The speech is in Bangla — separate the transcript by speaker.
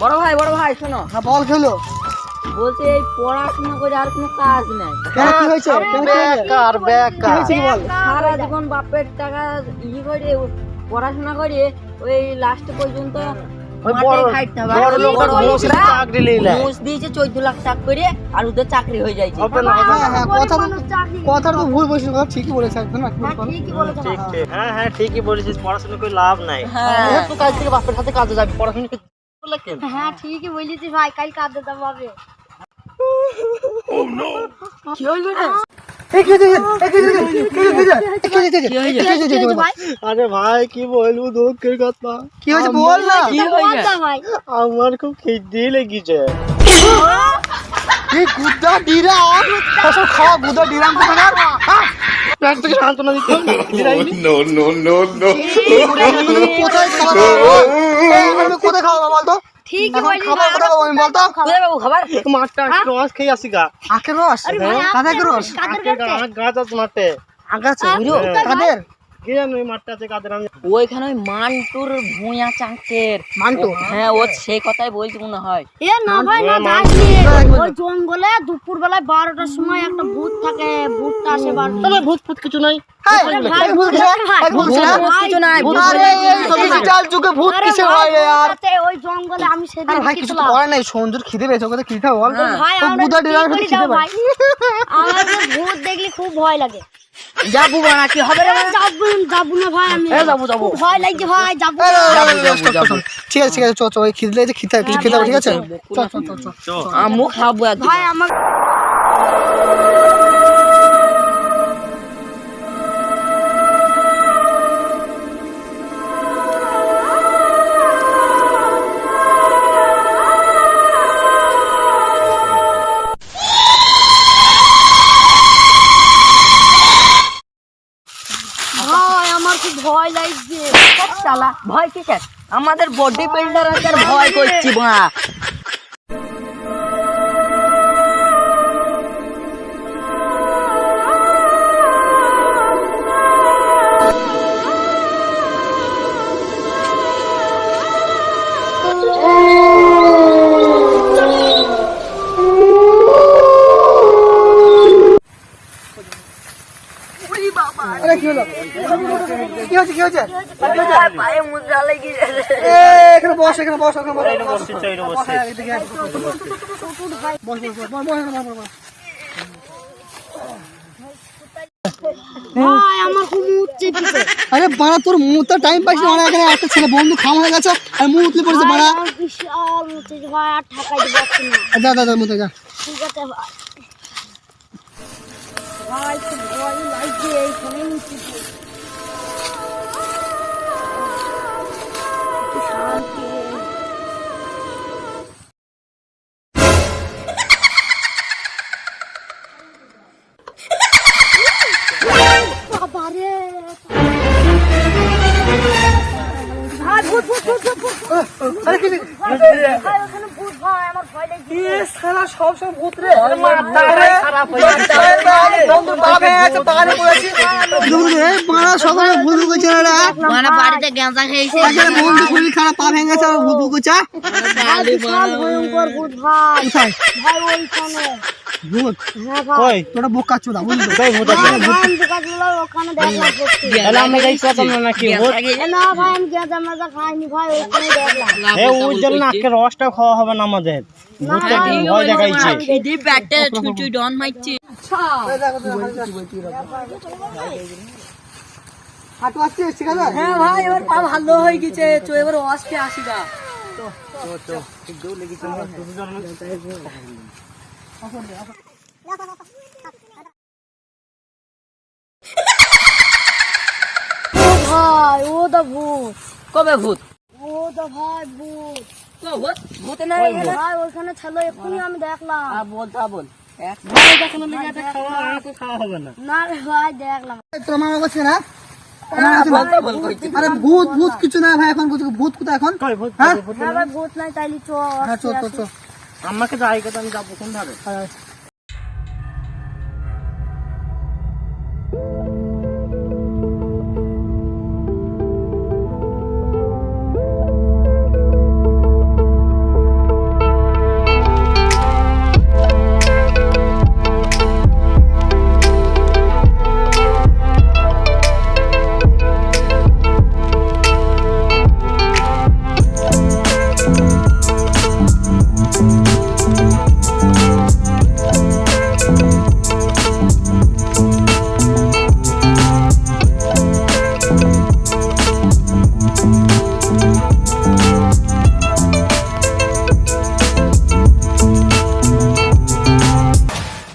Speaker 1: বড় ভাই বড় ভাই শোনো।
Speaker 2: হ্যাঁ বল খেলো।
Speaker 1: বলছি এই পড়াশোনা করে আর কোনো কাজ নাই।
Speaker 2: কেন কি হয়েছে?
Speaker 3: বেকার বেকার
Speaker 2: কি বল?
Speaker 1: সারা জীবন বাপের টাকা ই করে পড়াশোনা করে ওই লাস্ট পর্যন্ত
Speaker 3: চাকরি লইলে
Speaker 1: ঘুষ দিয়েছে চোদ্দ লাখ করে আর ওদের চাকরি হয়ে
Speaker 3: না
Speaker 2: হ্যাঁ হ্যাঁ কথা তো ভুল বলছিস ঠিকই বলেছে একদম
Speaker 3: ঠিক হ্যাঁ হ্যাঁ ঠিকই বলেছিস পড়াশোনা করে লাভ নাই।
Speaker 1: হ্যাঁ।
Speaker 3: তুই কাজ থেকে বাপের সাথে কাজে যাবি পড়াশোনা
Speaker 4: হ্যাঁ ঠিকই বলেছি ভাই কাল কাঁদতে যেতে হবে
Speaker 1: কি হইল রে?
Speaker 4: ভাই
Speaker 3: আরে ভাই কি বলব দুঃখের কথা।
Speaker 2: কি হয়েছে বল না।
Speaker 1: কি
Speaker 3: আমার খুব খিদে লেগেছে।
Speaker 2: এই গুদা ফসল খাওয়া গুদা ডিরাম তো না
Speaker 3: পেট থেকে সান্ত্বনা দিতে
Speaker 5: নো নো নো নো
Speaker 2: কোথায় খাওয়া আমি কোথায় খাওয়া
Speaker 4: বলতো?
Speaker 2: এখন খাবার পাবো আমি বল
Speaker 1: বাবু খাবার?
Speaker 3: মাঠটা একটু রস খেয়ে আসি গা।
Speaker 2: আখের রস? কাদের রস?
Speaker 3: গাছ আছে মাঠে
Speaker 2: আগাছে
Speaker 3: হ্যাঁ।
Speaker 2: কাদের?
Speaker 3: কি জানো ওই মাঠটা আছে কাদের আমি
Speaker 1: ওইখানে ওই মান্টুর ভুঁয়া চাঁকের।
Speaker 2: মান্টু?
Speaker 1: হ্যাঁ ও সেই কথাই বলছি মনে হয়।
Speaker 4: এ না ভাই না যাইনি ওই জঙ্গলে দুপুর বেলায় বারোটার সময় একটা ভূত থাকে ভূতটা আসে বারোটা
Speaker 3: তবে ভূত ফুত কিছু নাই।
Speaker 2: হ্যাঁ হয় সঞ্জুর খিদে পেয়েছে ওকে খিদে বল
Speaker 1: হ্যাঁ।
Speaker 4: ভূত দেখলে খুব ভয় লাগে।
Speaker 1: যাব বানা কি হবে রে বানা?
Speaker 4: যাব যাব না ভাই আমি।
Speaker 1: যাব যাব।
Speaker 4: খুব ভয় লাগছে ভাই যাব
Speaker 2: এই,
Speaker 4: না।
Speaker 2: এই, এই, এই. ঠিক আছে ঠিক আছে চ চ ওই খিদে লেগেছে খিদে কিছু খেতে হবে ঠিক আছে? চ চ চ চ
Speaker 1: আমু খাব
Speaker 4: ভাই আমার ভয় লাগছে।
Speaker 1: শালা। ভয় কি আমাদের বডি বিল্ডার ভয় করছি বা
Speaker 2: কি কি হয়েছে? কি হয়েছে?
Speaker 1: পায়ে মুদ্রা লেগে
Speaker 2: এ, এখানে বস এখানে বস এখানে বস এখানে বস।
Speaker 3: বসছি, এইটা
Speaker 2: এদিকে বস বস বস। বস বস বস এখানে বস, বস, বস।
Speaker 4: ভাই আমার খুব উঠছে পিছে
Speaker 2: আরে বাড়া তোর মুহূর্তে টাইম পাইছিস না। এখানে একটা ছেলে বন্ধু খাম হয়ে গেছে আর মুখ উতলে পড়েছে বাড়া।
Speaker 4: বিশাল ভাই আর না।
Speaker 2: মুতে যা
Speaker 4: ঠিক আছে ভাই খুব ভয় লাগছে ভূত ভূত ভূত
Speaker 2: আরে কি
Speaker 4: ভাই আমার ভয় লাগছে
Speaker 2: শালা সব সময় ভূত রে? খারাপ হয়ে যাচ্ছে। বন্ধু পা ভেঙে গেছে পাহাড়ে পড়েছি এই বাড়া সকালে ভূত ঢুকেছে রে।
Speaker 1: মানে বাড়িতে গেঁজা খেয়েছে।
Speaker 2: আজকে বন্ধু শরীর খারাপ পা ভেঙে গেছে
Speaker 4: ভাই বিশাল ভয়ঙ্কর ভূত ভাই।
Speaker 2: কোথায়?
Speaker 4: ভাই ওইখানে।
Speaker 2: ভূত
Speaker 4: হ্যাঁ
Speaker 3: কই
Speaker 2: তোরা বোকা চোদা বুঝলি তো?
Speaker 3: ভূত আছে
Speaker 4: ভাই ধান বিকাশগুলো ওখানে দেখলাম সত্যি
Speaker 3: তাহলে আমি যাই কথা না নাকি ভূত
Speaker 4: না ভাই আমি গেঁজা মাজা খাইনি ভাই ওখানে দেখলাম
Speaker 3: এ উজ্জ্বল না আজকে রসটা খাওয়া হবে না আমাদের ভূতটা কি ভয় দেখাইছে
Speaker 1: এদি ব্যাটে ছুঁচুই ডন মারছে
Speaker 2: হাঁটু আসছিস ঠিক
Speaker 1: হ্যাঁ ভাই এবার পা ভালো হয়ে গেছে তো এবার আসি গা
Speaker 4: ভাই ও দা ভূত।
Speaker 1: কবে ভূত?
Speaker 4: ও দা ভাই ভূত।
Speaker 1: তো ভূত? না
Speaker 4: ভাই ছিল এক্ষুনি আমি দেখলাম।
Speaker 1: আর বল তা বল।
Speaker 2: কাছে
Speaker 1: বল তা বল কইছি
Speaker 2: আরে ভূত ভূত কিছু না ভাই এখন ভূত কোথায় এখন?
Speaker 3: কই ভূত
Speaker 2: হ্যাঁ?
Speaker 4: ভূত নাই? তাইলে চো
Speaker 2: হ্যাঁ চল।
Speaker 3: আমাকে জায়গাটা আমি যাব কোন ধারে
Speaker 2: আয়, আয়।